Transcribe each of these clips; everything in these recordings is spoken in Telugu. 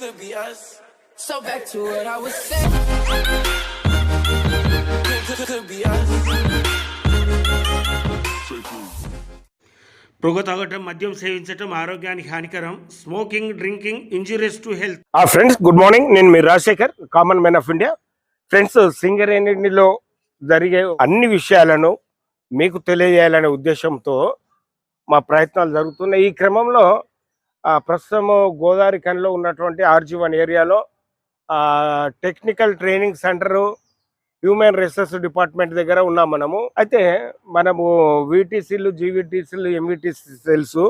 Could be us. So back to what I was saying. Could, could, could be us. పొగ తాగటం మద్యం సేవించటం ఆరోగ్యానికి హానికరం smoking drinking injurious to health ఆ ఫ్రెండ్స్ గుడ్ మార్నింగ్ నేను మీ Rajasekhar common man of India friends సింగరేణిలో జరిగే అన్ని విషయాలను మీకు తెలియజేయాలనే ఉద్దేశంతో మా ప్రయత్నాలు జరుగుతున్నాయి ఈ క్రమంలో ప్రస్తుతం గోదావరి కనిలో ఉన్నటువంటి ఆర్జీ వన్ ఏరియాలో technical training centre human resource department దగ్గర ఉన్నాం మనము. అయితే మనము వీటీసీలు జీవీటీసీలు ఎంవిటీసీ తెలుసు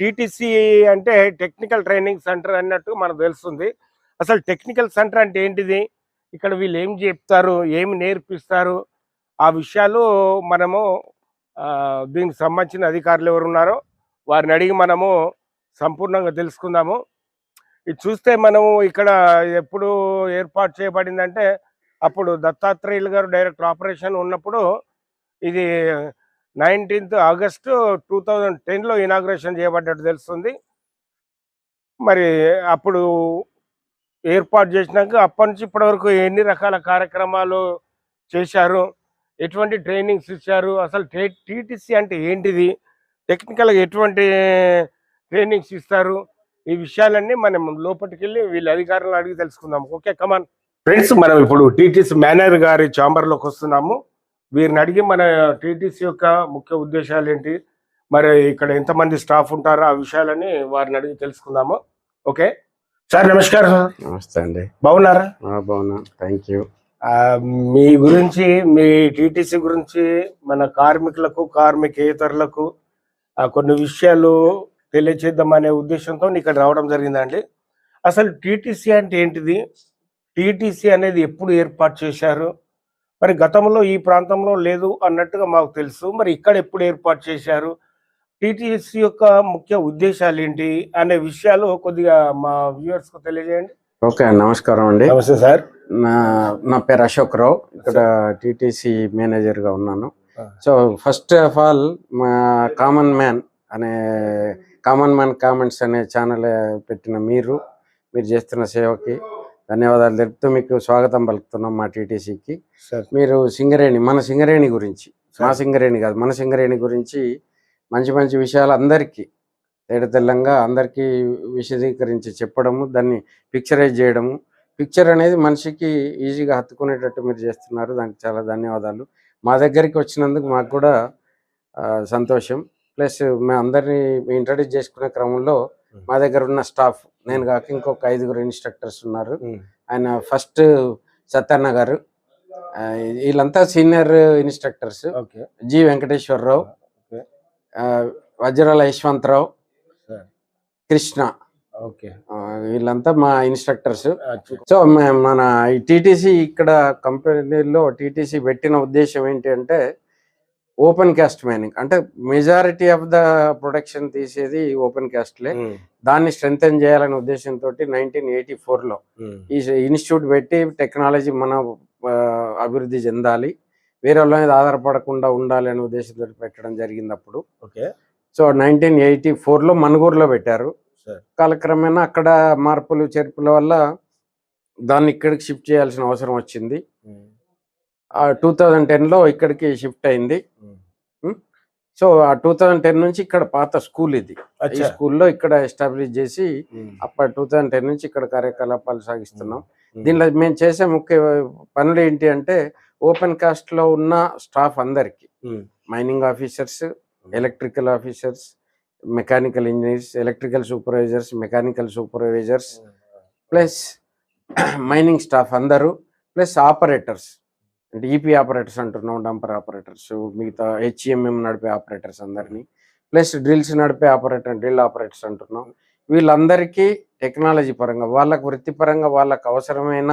టీటీసీ అంటే టెక్నికల్ ట్రైనింగ్ సెంటర్ అన్నట్టు మనకు తెలుస్తుంది. అసలు టెక్నికల్ సెంటర్ అంటే ఏంటిది? ఇక్కడ వీళ్ళు ఏం చెప్తారు? ఏమి నేర్పిస్తారు? ఆ విషయాలు మనము ఆ, దీనికి సంబంధించిన అధికారులు ఎవరు ఉన్నారో వారిని అడిగి మనము సంపూర్ణంగా తెలుసుకుందాము. ఇది చూస్తే మనము ఇక్కడ ఎప్పుడు ఏర్పాటు చేయబడిందంటే అప్పుడు దత్తాత్రేయులు గారు డైరెక్ట్ ఆపరేషన్ ఉన్నప్పుడు ఇది నైన్టీన్త్ ఆగస్టు టూ థౌజండ్ టెన్లో ఇనాగ్రేషన్ చేయబడ్డట్టు తెలుస్తుంది. మరి అప్పుడు ఏర్పాటు చేసినాక అప్పటి నుంచి ఇప్పటివరకు ఎన్ని రకాల కార్యక్రమాలు చేశారు ఎటువంటి ట్రైనింగ్స్ ఇచ్చారు అసలు టీటీసీ అంటే ఏంటిది టెక్నికల్గా ఎటువంటి ట్రైనింగ్స్ ఇస్తారు. ఈ విషయాలన్నీ మనం లోపలికి వెళ్ళి వీళ్ళ అధికారులను అడిగి తెలుసుకుందాం. ఓకే కమాన్ ఫ్రెండ్స్ మనం ఇప్పుడు టీటీసీ మేనేజర్ గారి ఛాంబర్లోకి వస్తున్నాము. వీరిని అడిగి మన టీటీసీ యొక్క ముఖ్య ఉద్దేశాలు ఏంటి? మరి ఇక్కడ ఎంతమంది స్టాఫ్ ఉంటారో? ఆ విషయాలని వారిని అడిగి తెలుసుకుందాము. ఓకే సార్ నమస్కారం. సార్ నమస్తే అండి. బాగున్నారా? ఆ, బాగున్నా. థ్యాంక్ యూ మీ గురించి మీ టీటీసీ గురించి మన కార్మికులకు కార్మికేతరులకు కొన్ని విషయాలు తెలియచేద్దామనే ఉద్దేశంతో ఇక్కడ రావడం జరిగిందండి. అసలు టీటీసీ అంటే ఏంటిది? టీటీసీ అనేది ఎప్పుడు ఏర్పాటు చేశారు? మరి గతంలో ఈ ప్రాంతంలో లేదు అన్నట్టుగా మాకు తెలుసు. మరి ఇక్కడ ఎప్పుడు ఏర్పాటు చేశారు? టీటీసీ యొక్క ముఖ్య ఉద్దేశాలు ఏంటి? అనే విషయాలు కొద్దిగా మా వ్యూవర్స్కు తెలియజేయండి. ఓకే నమస్కారం అండి. నమస్తే సార్. నా నా పేరు అశోక్ రావు. ఇక్కడ టీటీసీ మేనేజర్గా ఉన్నాను. సో ఫస్ట్ ఆఫ్ ఆల్ మా కామన్ మ్యాన్ అనే కామన్ మ్యాన్ కామెంట్స్ అనే ఛానల్ పెట్టిన మీరు మీరు చేస్తున్న సేవకి ధన్యవాదాలు తెలుపుతూ మీకు స్వాగతం పలుకుతున్నాం మా టీటీసీకి. మీరు సింగరేణి మన సింగరేణి గురించి మా సింగరేణి కాదు మన సింగరేణి గురించి మంచి మంచి విషయాలు అందరికీ తేడతెల్లంగా అందరికీ విశదీకరించి చెప్పడము దాన్ని పిక్చరైజ్ చేయడము. పిక్చర్ అనేది మనిషికి ఈజీగా హత్తుకునేటట్టు మీరు చేస్తున్నారు దానికి చాలా ధన్యవాదాలు. మా దగ్గరికి వచ్చినందుకు మాకు కూడా సంతోషం. ప్లస్ మేము అందరినీ ఇంట్రడ్యూస్ చేసుకునే క్రమంలో మా దగ్గర ఉన్న స్టాఫ్ నేను కాక ఇంకొక ఐదుగురు ఇన్స్ట్రక్టర్స్ ఉన్నారు. ఆయన ఫస్ట్ సత్యన్న గారు. వీళ్ళంతా senior instructors. Okay. G Venkateswararao. Vajrala Yashwantrao. Krishna. Okay. వీళ్ళంతా మా ఇన్స్ట్రక్టర్స్. సో మన ఈ టీటీసీ ఇక్కడ కంపెనీలో టీటీసీ పెట్టిన ఉద్దేశం ఏంటి అంటే ఓపెన్ క్యాస్ట్ మైనింగ్. అంటే మెజారిటీ ఆఫ్ ద ప్రొడక్షన్ తీసేది ఓపెన్ క్యాస్ట్లే. దాన్ని స్ట్రెంగ్తన్ చేయాలనే ఉద్దేశంతో నైన్టీన్ ఎయిటీ ఫోర్లో ఈ ఇన్స్టిట్యూట్ పెట్టి టెక్నాలజీ మన అభివృద్ధి చెందాలి. వేరే వాళ్ళ మీద ఆధారపడకుండా ఉండాలి అనే ఉద్దేశంతో పెట్టడం జరిగింది అప్పుడు ఓకే. సో నైన్టీన్ ఎయిటీ ఫోర్లో మనుగూరులో పెట్టారు. కాలక్రమేణా అక్కడ మార్పులు చేర్పుల వల్ల దాన్ని ఇక్కడికి షిఫ్ట్ చేయాల్సిన అవసరం వచ్చింది. టూ థౌజండ్ టెన్లో ఇక్కడికి షిఫ్ట్ అయింది. సో ఆ టూ థౌజండ్ టెన్ నుంచి ఇక్కడ పాత స్కూల్ ఇది. ఈ స్కూల్లో ఇక్కడ ఎస్టాబ్లిష్ చేసి అప్పటి టూ థౌజండ్ టెన్ నుంచి ఇక్కడ కార్యకలాపాలు సాగిస్తున్నాం. ఉమ్, దీనిలో మేము చేసే ముఖ్య పనులు ఏంటి అంటే ఓపెన్ కాస్ట్లో ఉన్న స్టాఫ్ అందరికి. Mining officers electrical officers mechanical engineers electrical supervisors mechanical supervisors plus mining staff అందరూ ప్లస్ ఆపరేటర్స్ అంటే ఈపీ ఆపరేటర్స్ అంటున్నాం డంపర్ ఆపరేటర్స్ మిగతా హెచ్ఈఎంఎం నడిపే ఆపరేటర్స్ అందరినీ. ప్లస్ డ్రిల్స్ నడిపే ఆపరేటర్ డ్రిల్ ఆపరేటర్స్ అంటున్నాం. వీళ్ళందరికీ టెక్నాలజీ పరంగా వాళ్ళకు వృత్తిపరంగా వాళ్ళకు అవసరమైన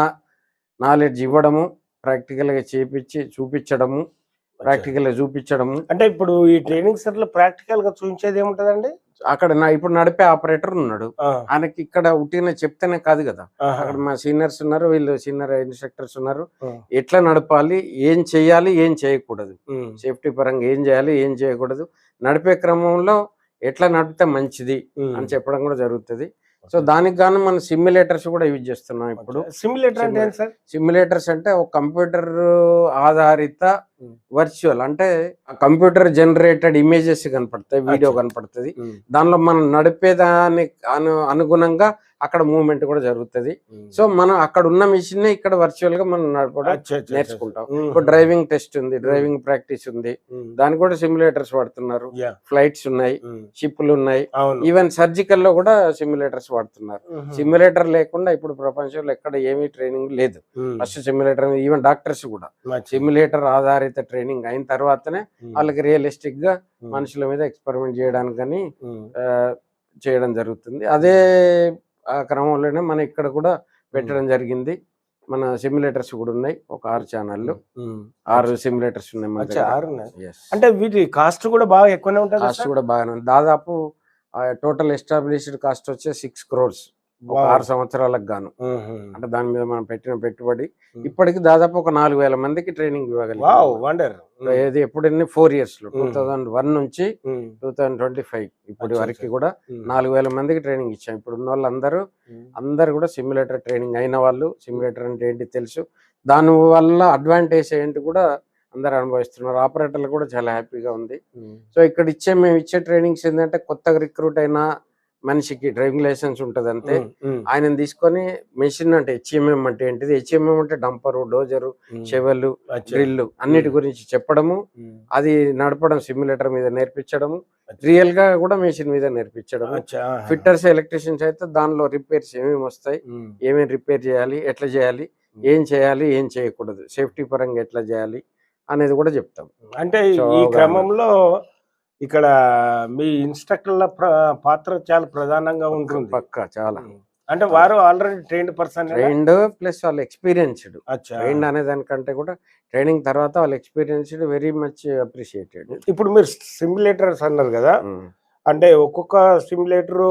నాలెడ్జ్ ఇవ్వడము ప్రాక్టికల్గా చేపించి చూపించడము ప్రాక్టికల్గా చూపించడము అంటే ఇప్పుడు ఈ ట్రైనింగ్ సెంటర్లో ప్రాక్టికల్గా చూపించేది ఏముంటదండి? అక్కడ నా ఇప్పుడు నడిపే ఆపరేటర్ ఉన్నాడు. ఆయనకి ఇక్కడ ఉట్టిన చెప్తేనే కాదు కదా. అక్కడ మా సీనియర్స్ ఉన్నారు వీళ్ళు సీనియర్ ఇన్స్ట్రక్టర్స్ ఉన్నారు. ఎట్లా నడపాలి ఏం చేయాలి ఏం చేయకూడదు. సేఫ్టీ పరంగా ఏం చేయాలి ఏం చేయకూడదు. నడిపే క్రమంలో ఎట్లా నడిపితే మంచిది అని చెప్పడం కూడా జరుగుతుంది. సో దానికి గాను మనం సిమ్యులేటర్స్ కూడా యూజ్ చేస్తున్నాం ఇప్పుడు. సిమ్యులేటర్ అంటే సార్? సిమ్యులేటర్స్ అంటే ఒక కంప్యూటర్ ఆధారిత Hmm. వర్చువల్ అంటే కంప్యూటర్ జనరేటెడ్ ఇమేజెస్ కనపడతాయి వీడియో. కనపడుతుంది. దానిలో మనం నడిపేదానికి అను అనుగుణంగా అక్కడ మూవ్మెంట్ కూడా జరుగుతుంది సో మనం అక్కడ ఉన్న మిషన్ ఇక్కడ వర్చువల్గా మనం నడపడం. నేర్చుకుంటాం. ఇప్పుడు డ్రైవింగ్ టెస్ట్ ఉంది డ్రైవింగ్ ప్రాక్టీస్ ఉంది. దానికి కూడా సిమ్యులేటర్స్ వాడుతున్నారు. ఫ్లైట్స్ ఉన్నాయి. షిప్లు ఉన్నాయి ఈవెన్ సర్జికల్లో కూడా సిమ్యులేటర్స్ వాడుతున్నారు. సిమ్యులేటర్ లేకుండా ఇప్పుడు ప్రపంచంలో ఎక్కడ ఏమీ ట్రైనింగ్ లేదు. ఫస్ట్ సిమ్యులేటర్ ఈవెన్ డాక్టర్స్ కూడా. సిమ్యులేటర్ ఆధారిత ట్రైనింగ్ అయిన తర్వాతనే. వాళ్ళకి రియలిస్టిక్గా. మనుషుల మీద ఎక్స్పెరిమెంట్ చేయడానికి కానీ. చేయడం జరుగుతుంది అదే ఆ క్రమంలోనే మన ఇక్కడ కూడా పెట్టడం జరిగింది. మన సిమ్యులేటర్స్ కూడా ఉన్నాయి. ఒక ఆరు ఛానళ్ళు. ఆరు సిమ్యులేటర్స్ ఉన్నాయి ఆరు. అంటే వీటి కాస్ట్ కూడా బాగా ఎక్కువనే ఉంటుంది కాస్ట్ కూడా బాగానే ఉంది. దాదాపు టోటల్ ఎస్టాబ్లిష్డ్ కాస్ట్ వచ్చే సిక్స్ క్రోర్స్. ఆరు సంవత్సరాలకు గాను. అంటే దాని మీద మనం పెట్టిన పెట్టుబడి. ఇప్పటికి దాదాపు ఒక నాలుగు వేల మందికి ట్రైనింగ్ వావ్ ఇవ్వగలిగాం ఏది ఎప్పుడు ఫోర్ ఇయర్స్లో. టూ థౌజండ్ వన్ నుంచి టూ థౌజండ్ ట్వంటీ ఫైవ్ ఇప్పటి వరకు. కూడా నాలుగు వేల మందికి ట్రైనింగ్ ఇచ్చాం. ఇప్పుడు ఉన్న వాళ్ళందరూ అందరు కూడా సిమ్యులేటర్ ట్రైనింగ్ అయిన వాళ్ళు సిమ్యులేటర్ అంటే ఏంటి తెలుసు. దాని వల్ల అడ్వాంటేజ్ ఏంటి కూడా అందరు అనుభవిస్తున్నారు. ఆపరేటర్లు కూడా చాలా హ్యాపీగా ఉంది. సో ఇక్కడ ఇచ్చే మేము ఇచ్చే ట్రైనింగ్స్ ఏంటంటే కొత్తగా రిక్రూట్ అయిన మనిషికి డ్రైవింగ్ లైసెన్స్ ఉంటుంది అంతే ఆయన తీసుకొని మెషిన్ అంటే హెచ్ఎంఎం అంటే ఏంటిది? హెచ్ఎంఎం అంటే డంపరు డోజరు చెవెలు డ్రిల్ అన్నిటి గురించి చెప్పడము అది నడపడం సిమ్యులేటర్ మీద నేర్పించడము రియల్గా కూడా మెషిన్ మీద నేర్పించడము. ఫిట్టర్స్ ఎలక్ట్రీషియన్స్ అయితే దానిలో రిపేర్స్ ఏమేమి వస్తాయి ఏమేమి రిపేర్ చేయాలి ఎట్లా చేయాలి ఏం చేయాలి ఏం చేయకూడదు సేఫ్టీ పరంగా ఎట్లా చేయాలి అనేది కూడా చెప్తాం. అంటే ఈ క్రమంలో ఇక్కడ మీ ఇన్స్ట్రక్టర్ల పాత్ర చాలా ప్రధానంగా ఉంటుంది. పక్క చాలా. అంటే వారు already trained person trained plus వాళ్ళు ఎక్స్పీరియన్స్డ్. అచ్చా. ట్రైన్డ్ అనే దానికంటే కూడా ట్రైనింగ్ తర్వాత వాళ్ళు ఎక్స్పీరియన్స్డ్ వెరీ మచ్ అప్రిషియేటెడ్. ఇప్పుడు మీరు సిమ్యులేటర్స్ అన్నారు కదా. అంటే ఒక్కొక్క సిమ్యులేటర్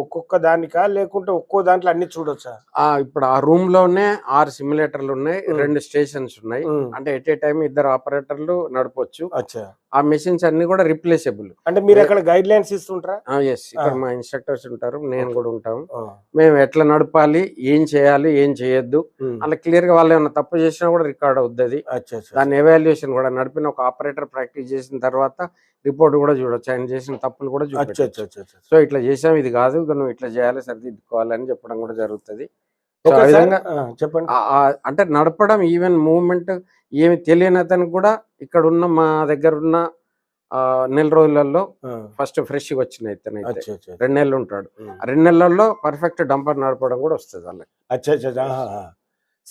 ఒక్కొక్క దానికా? లేకుంటే ఒక్కో దాంట్లో అన్ని చూడొచ్చా? ఆ ఇప్పుడు ఆ రూమ్లోనే ఆరు సిమ్యులేటర్లు ఉన్నాయి. రెండు స్టేషన్స్ ఉన్నాయి. అంటే ఎట్ ఏ టైం ఇద్దరు ఆపరేటర్లు నడపొచ్చు. అచ్చా. ఆ మెషిన్స్ అన్ని కూడా రిప్లేసబుల్ అంటే మీరు అక్కడ గైడ్ లైన్స్ ఇస్తుంటారా? ఎస్ ఇక్కడ. మా ఇన్స్ట్రక్టర్స్ ఉంటారు నేను కూడా ఉంటాము మేము ఎట్లా నడపాలి ఏం చేయాలి ఏం చేయొద్దు. అలా క్లియర్గా వాళ్ళు ఏమైనా తప్పు చేసినా కూడా రికార్డ్ అచ్చా దాని ఎవాల్యుయేషన్ కూడా నడిపిన ఒక ఆపరేటర్ ప్రాక్టీస్ చేసిన తర్వాత రిపోర్ట్ కూడా చూడొచ్చు. ఆయన చేసిన తప్పులు కూడా చూడొచ్చు. సో ఇట్లా చేసాం ఇది కాదు. నువ్వు ఇట్లా చేయాలి సరిదిద్దుకోవాలని చెప్పడం కూడా జరుగుతుంది. చెప్పండి. అంటే నడపడం ఈవెన్ మూవ్మెంట్ ఏమి తెలియని అతనికి కూడా ఇక్కడ ఉన్న మా దగ్గర ఉన్న నెల రోజులలో ఫస్ట్ ఫ్రెష్ అచ్చా రెండు నెలలు ఉంటాడు. రెండు నెలల్లో పర్ఫెక్ట్ డంపర్ నడపడం కూడా వస్తుంది వాళ్ళకి.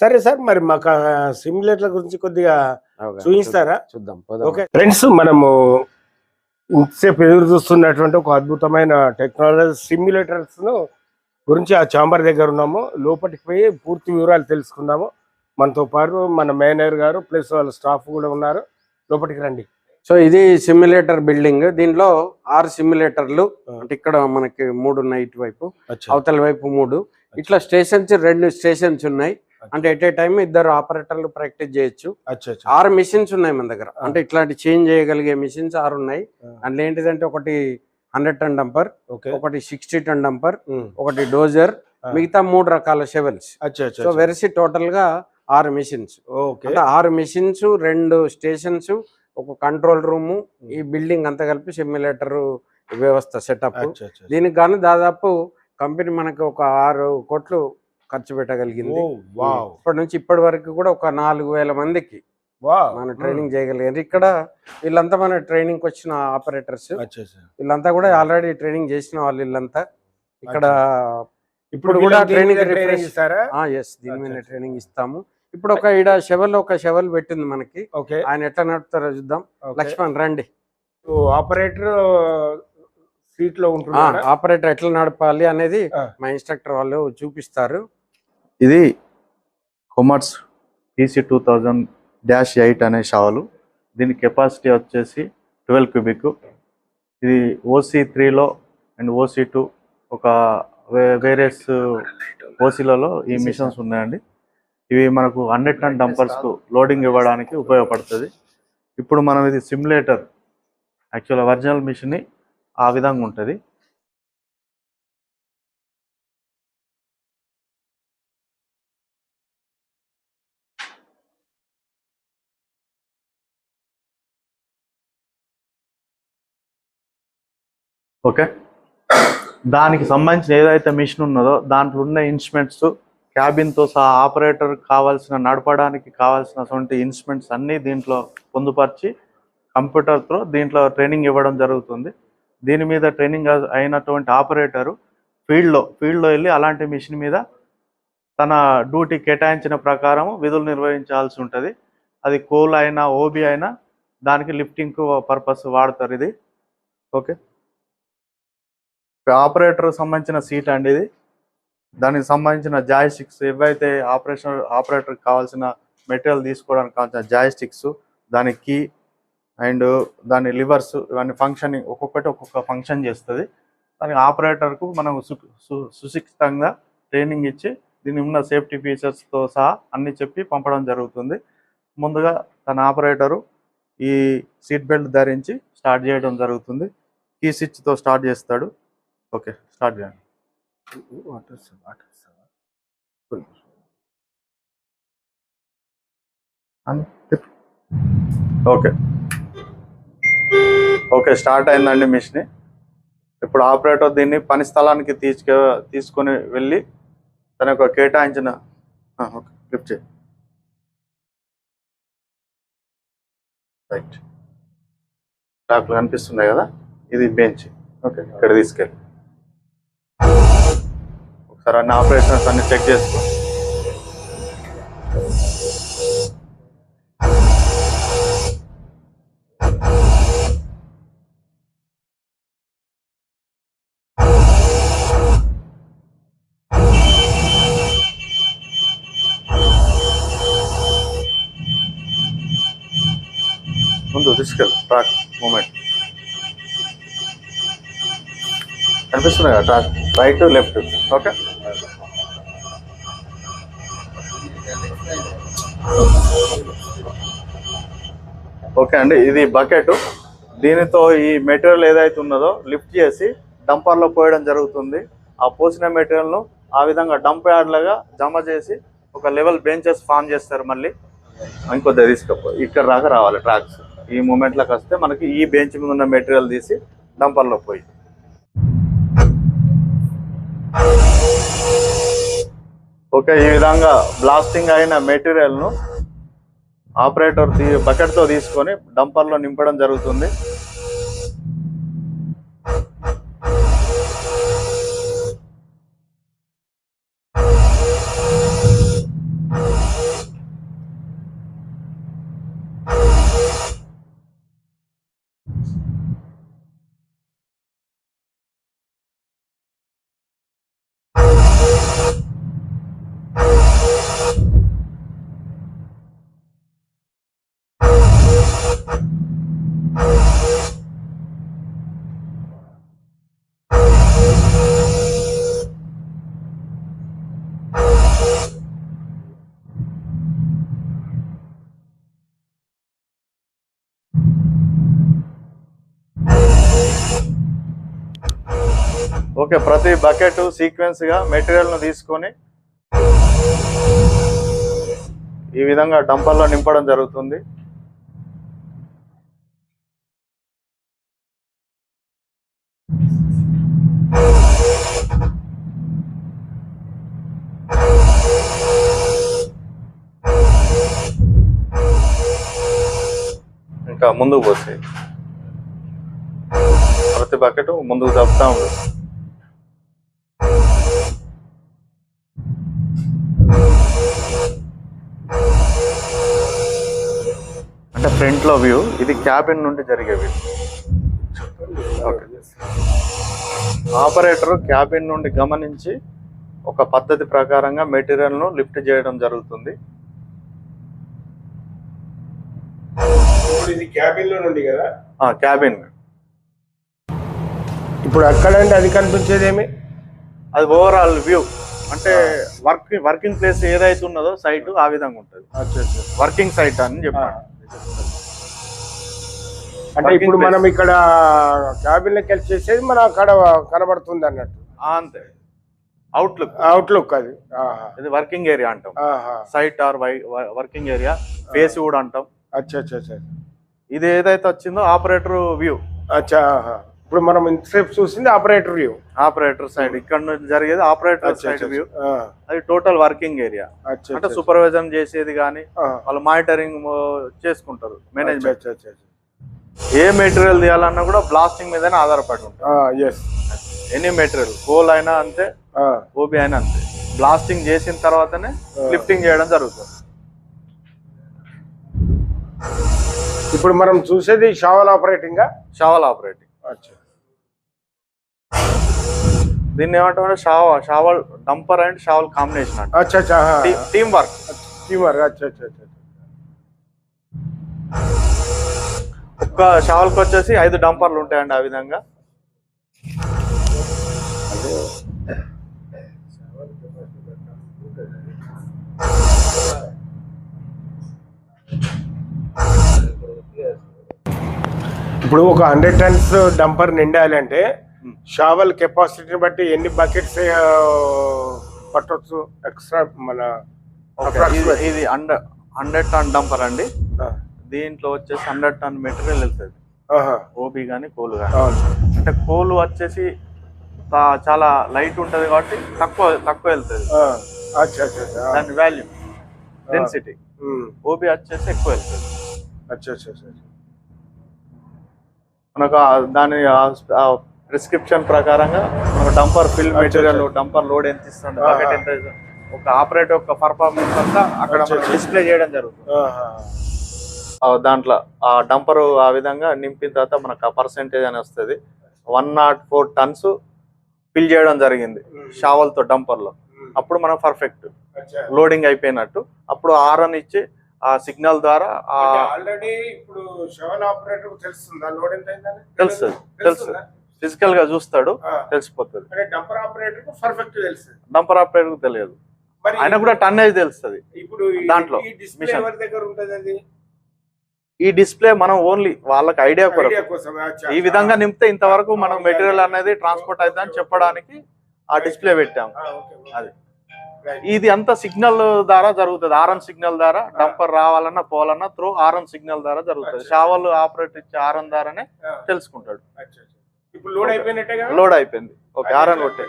సరే సార్ మరి మాకు సిమ్యులేటర్ల గురించి కొద్దిగా. చూపిస్తారా? చూద్దాం. ఓకే. ఫ్రెండ్స్ మనము ఇంతసేపు ఎదురు చూస్తున్నటువంటి ఒక అద్భుతమైన టెక్నాలజీ సిమ్యులేటర్స్ను గురించి ఆ చాంబర్ దగ్గర ఉన్నాము. లోపలికి పోయి పూర్తి వివరాలు తెలుసుకుందాము. మనతో పాటు మన మేనేజర్ గారు ప్లస్ వాళ్ళ స్టాఫ్ కూడా ఉన్నారు. లోపలికి రండి. సో ఇది సిమ్యులేటర్ బిల్డింగ్ దీనిలో ఆరు సిమ్యులేటర్లు. అంటే ఇక్కడ మనకి మూడు ఉన్నాయి ఇటువైపు. అవతల వైపు మూడు. ఇట్లా స్టేషన్స్ రెండు స్టేషన్స్ ఉన్నాయి. అంటే ఎట్ ఏ టైం ఇద్దరు ఆపరేటర్లు ప్రాక్టీస్ చేయొచ్చు. ఆరు మిషన్స్ ఉన్నాయి మన దగ్గర. అంటే ఇట్లాంటి చేంజ్ చేయగలిగే మిషన్స్ ఆరు ఉన్నాయి. అందులో ఏంటిదంటే ఒకటి హండ్రెడ్ టన్ డంపర్ ఒకటి సిక్స్టీ టన్ డంపర్. ఒకటి డోజర్. మిగతా మూడు రకాల షెవెల్స్ సో. వెరసి టోటల్గా ఆరు మిషన్స్ అంటే ఆరు మిషన్స్ రెండు స్టేషన్స్ ఒక కంట్రోల్ రూమ్ ఈ బిల్డింగ్ అంతా కలిపి సిమ్యులేటర్ వ్యవస్థ సెటప్ దీనికి గాను దాదాపు కంపెనీ మనకు ఒక ఆరు కోట్లు ఖర్చు పెట్టగలిగింది. ఇప్పటి నుంచి ఇప్పటి వరకు కూడా ఒక నాలుగు వేల మందికి మన ట్రైనింగ్ చేయగలిగారు. ఇక్కడ వీళ్ళంతా మన ట్రైనింగ్ వచ్చిన ఆపరేటర్స్. వీళ్ళంతా కూడా ఆల్రెడీ ట్రైనింగ్ చేసిన వాళ్ళు వీళ్ళంతా. ఇక్కడ ఇప్పుడు కూడా ట్రైనింగ్ ఎస్ దీని మీద. ట్రైనింగ్ ఇస్తాము. ఇప్పుడు ఒక ఈడ షెవెల్ ఒక షెవెల్ పెట్టింది మనకి. ఓకే. ఆయన ఎట్లా నడుపుతారో చూద్దాం. లక్ష్మణ్ రండి. ఆపరేటర్ సీట్లో ఉంటున్నారా ఆపరేటర్ ఎట్లా నడపాలి అనేది. మా ఇన్స్ట్రక్టర్ వాళ్ళు చూపిస్తారు. ఇది కొమర్స్ PC two thousand dash eight అనే షావలు దీని కెపాసిటీ వచ్చేసి ట్వెల్వ్ క్యూబిక్ ఇది ఓసీ త్రీలో అండ్ ఓసీ టూ ఒక వేరియస్ ఓసీలలో ఈ మిషన్స్ ఉన్నాయండి. ఇవి మనకు హండ్రెడ్ టన్ డంపర్స్కు లోడింగ్ ఇవ్వడానికి ఉపయోగపడుతుంది. ఇప్పుడు మనం ఇది సిమ్యులేటర్ యాక్చువల్ ఒరిజినల్ మిషన్ ఆ విధంగా ఉంటుంది. ఓకే? దానికి సంబంధించిన ఏదైతే మిషన్ ఉన్నదో దాంట్లో ఉన్న ఇన్స్ట్రుమెంట్స్ క్యాబిన్తో సహా ఆపరేటర్ కావాల్సిన నడపడానికి కావాల్సినటువంటి ఇన్స్ట్రుమెంట్స్ అన్నీ దీంట్లో పొందుపరిచి కంప్యూటర్తో దీంట్లో ట్రైనింగ్ ఇవ్వడం జరుగుతుంది. దీని మీద ట్రైనింగ్ అయినటువంటి ఆపరేటరు ఫీల్డ్లో ఫీల్డ్లో వెళ్ళి అలాంటి మిషన్ మీద తన డ్యూటీ కేటాయించిన ప్రకారం విధులు నిర్వహించాల్సి ఉంటుంది. అది కోల్ అయినా ఓబీ అయినా దానికి లిఫ్టింగ్ పర్పస్ వాడతారు ఇది. ఓకే? ఆపరేటర్ సంబంధించిన సీట్ అండి ఇది. దానికి సంబంధించిన జాయిస్టిక్స్ ఏవైతే ఆపరేషన్ ఆపరేటర్ కావాల్సిన మెటీరియల్ తీసుకోవడానికి కావాల్సిన జాయిస్టిక్స్ దాని కీ అండ్ దాని లివర్స్ ఇవన్నీ ఫంక్షనింగ్ ఒక్కొక్కటి ఒక్కొక్క ఫంక్షన్ చేస్తుంది. దానికి ఆపరేటర్కు మనం సు సు- సుశిక్షితంగా ట్రైనింగ్ ఇచ్చి దీని ఉన్న సేఫ్టీ ఫీచర్స్తో సహా అన్ని చెప్పి పంపడం జరుగుతుంది. ముందుగా తన ఆపరేటరు ఈ సీట్ బెల్ట్ ధరించి స్టార్ట్ చేయడం జరుగుతుంది. కీ స్విచ్తో స్టార్ట్ చేస్తాడు. ఓకే స్టార్ట్ చేయండి. అని తిప్పు. ఓకే. ఓకే స్టార్ట్ అయిందండి మిషన్. ఇప్పుడు ఆపరేటర్ దీన్ని పని స్థలానికి తీసుకు తీసుకొని వెళ్ళి తన యొక్క కేటాయించిన ఓకే లిఫ్ట్ చేయి. రైట్. కనిపిస్తున్నాయి కదా? ఇది బెంచ్. ఓకే. ఇక్కడ తీసుకెళ్ళి. సార్ అన్ని ఆపరేషన్స్ అన్ని చెక్ చేసుకో. ముందు తీసుకెళ్ళి ట్రాక్ మూమెంట్. కనిపిస్తున్నాయి కదా track? Right left okay? Okay అండి ఇది బకెట్ దీనితో ఈ మెటీరియల్ ఏదైతే ఉన్నదో లిఫ్ట్ చేసి డంపర్లో పోయడం జరుగుతుంది. ఆ పోసిన మెటీరియల్ను ఆ విధంగా డంప్ యార్డ్లాగా జమ చేసి ఒక లెవెల్ బెంచెస్ ఫామ్ చేస్తారు మళ్ళీ. ఇంకొద్ది తీసుకపో ఇక్కడ రాక రావాలి ట్రాక్స్ ఈ మూమెంట్లోకి వస్తే మనకి ఈ బెంచ్ మీద ఉన్న మెటీరియల్ తీసి డంపర్లో పోయి. ఓకే ఈ విధంగా బ్లాస్టింగ్ అయిన మెటీరియల్ను ఆపరేటర్ తీ బకెట్తో తీసుకొని డంపర్లో నింపడం జరుగుతుంది. ఓకే ప్రతి బకెట్ సీక్వెన్స్గా మెటీరియల్ను తీసుకొని ఈ విధంగా డంపర్లో నింపడం జరుగుతుంది. ఇంకా ముందుకు పోతాయి ప్రతి బకెట్ ముందుకు జరుపుతా ఉంటుంది అంటే ఫ్రంట్లో వ్యూ ఇది క్యాబిన్ నుండి జరిగే వ్యూ ఓకే ఆపరేటర్ క్యాబిన్ నుండి గమనించి ఒక పద్ధతి ప్రకారంగా మెటీరియల్ను లిఫ్ట్ చేయడం జరుగుతుంది. క్యాబిన్లో నుండి కదా? ఆ క్యాబిన్ ఇప్పుడు అక్కడంటే అది కనిపించేది ఏమి? అది ఓవరాల్ వ్యూ అంటే వర్క్ వర్కింగ్ ప్లేస్ ఏదైతే ఉన్నదో సైట్ ఆ విధంగా ఉంటుంది. వర్కింగ్ సైట్ అని చెప్పాను అంటే ఇప్పుడు మనం ఇక్కడ క్యాబిన్లోకి వెళ్ళి చేసేది మన అక్కడ కనబడుతుంది అన్నట్టు. అంతే. అవుట్లుక్ అవుట్లుక్ అది. ఇది వర్కింగ్ ఏరియా అంటాం. సైట్ ఆర్ వై వర్కింగ్ ఏరియా. ఫేస్ కూడా అంటాం. అచ్చా అచ్చా ఇది ఏదైతే వచ్చిందో ఆపరేటర్ వ్యూ అచ్చా. ఇప్పుడు మనం ఇంతసేపు చూసింది ఆపరేటర్ వ్యూ. ఆపరేటర్ సైడ్ ఇక్కడ నుంచి జరిగేది ఆపరేటర్ సైడ్ వ్యూ. అది టోటల్ వర్కింగ్ ఏరియా. అంటే అచ్చా, సూపర్వైజన్ చేసేది కానీ వాళ్ళు మానిటరింగ్ చేసుకుంటారు మేనేజ్మెంట్. ఏ మెటీరియల్ తీయాలన్నా కూడా బ్లాస్టింగ్ మీదనే ఆధారపడి ఉంటుంది. ఎస్ ఎనీ మెటీరియల్ కోల్ అయినా అంతే ఓబీ అయినా అంతే. బ్లాస్టింగ్ చేసిన తర్వాతనే లిఫ్టింగ్ చేయడం జరుగుతుంది. ఇప్పుడు మనం చూసేది షావల్ ఆపరేటింగ్? Shovel operating. దీన్ని ఏమంటారు షావ shovel dumper and shovel combination అంటే. అచ్చా అచ్చా టీమ్ వర్క్. అచ్చా అచ్చా అచ్చా ఒక్క షావల్కి వచ్చేసి ఐదు డంపర్లు ఉంటాయండి ఆ విధంగా. ఇప్పుడు ఒక హండ్రెడ్ టన్స్ డంపర్ నిండాలి అంటే షావల్ కెపాసిటీని బట్టి ఎన్ని బకెట్స్ పట్టొచ్చు? ఎక్స్ట్రా మన. ఇది- ఇది హండ్రెడ్ టన్ డంపర్ అండి. దీంట్లో వచ్చేసి హండ్రెడ్ టన్ మెటీరియల్ వెళ్తుంది. ఓబీ కానీ కోలు కానీ. అంటే కోలు వచ్చేసి చాలా లైట్ ఉంటుంది కాబట్టి తక్కువ తక్కువ వెళ్తుంది. దాని వాల్యూ డెన్సిటీ ఓబీ వచ్చేసి ఎక్కువ వెళ్తుంది. అచ్చా అచ్చా. మనకు దాని ప్రిస్క్రిప్షన్ ప్రకారంగా మనకు dumper fill material dumper load ఎంత ఇస్తుంది. బకెట్ ఎంత ఒక ఆపరేటర్ యొక్క పర్ఫార్మెన్స్ అంతా అక్కడ. డిస్ప్లే చేయడం జరుగుతుంది. దాంట్లో ఆ డంపర్ ఆ విధంగా నింపిన తర్వాత మనకు ఆ పర్సెంటేజ్ అని వస్తుంది. One nought four tons fill చేయడం జరిగింది షావల్తో డంపర్లో అప్పుడు మనం పర్ఫెక్ట్. లోడింగ్ అయిపోయినట్టు. అప్పుడు ఆరన్ ఇచ్చి ఆ సిగ్నల్ ద్వారా ఆల్రెడీ ఇప్పుడు ఆపరేటర్ తెలుస్తుందా లోడ్ ఎంత అయిందని తెలుస్తుంది తెలుస్తుంది తెలుస్తుందా? ఫిజికల్గా చూస్తాడు తెలిసిపోతుంది డంపర్ ఆపరేటర్ పర్ఫెక్ట్ తెలుస్తుంది డంపర్ ఆపరేటర్ తెలియదు ఆయన కూడా టన్నేజ్ తెలుస్తుంది ఇప్పుడు దాంట్లో, ఈ డిస్ప్లే మిషన్. ఎవరి దగ్గర ఉంటది అది ఈ డిస్ప్లే మనం ఓన్లీ వాళ్ళకి ఐడియా కొరకు కోసం. ఈ విధంగా నింపితే ఇంతవరకు మనం మెటీరియల్ అనేది ట్రాన్స్పోర్ట్ అవుతుందని. చెప్పడానికి ఆ డిస్ప్లే పెట్టాం ఆ, ఓకే, ఓకే. అది. ఇది అంతా సిగ్నల్ ద్వారా జరుగుతుంది. ఆర్ఎన్ సిగ్నల్ ద్వారా డంపర్ రావాలన్నా పోవాలన్నా త్రూ ఆర్ఎన్ సిగ్నల్ ద్వారా జరుగుతుంది. షావల్ ఆపరేట్ ఇచ్చే ఆర్ఎన్ ద్వారానే తెలుసుకుంటాడు. లోడ్ అయిపోయింది. ఓకే ఆర్ఎన్ కొట్టే?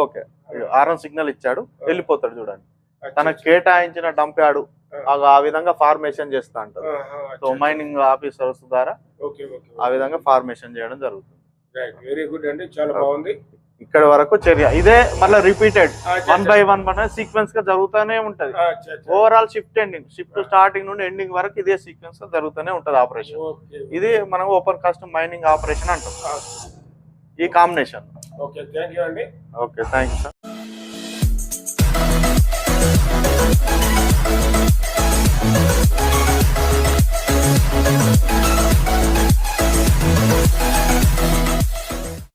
ఓకే ఆర్ఎన్ సిగ్నల్ ఇచ్చాడు వెళ్ళిపోతాడు చూడండి. తనకు. కేటాయించిన డంప్ యార్డు ఆ. విధంగా ఫార్మేషన్ చేస్తా అంటారు. సో. మైనింగ్ ఆఫీసర్స్ ద్వారా ఆ విధంగా ఫార్మేషన్ చేయడం జరుగుతుంది. వెరీ గుడ్ అండి చాలా బాగుంది. ఇక్కడ వరకు చర్య. ఇదే మళ్ళీ రిపీటెడ్ వన్ బై వన్ మన సీక్వెన్స్గా జరుగుతూనే ఉంటది. Overall shift ending shift starting నుండి ఎండింగ్ వరకు ఇదే సీక్వెన్స్ జరుగుతూనే ఉంటది ఆపరేషన్ ఇది మనం ఓపెన్ కాస్ట్ మైనింగ్ ఆపరేషన్ అంటాం. ఈ combination okay thank you sir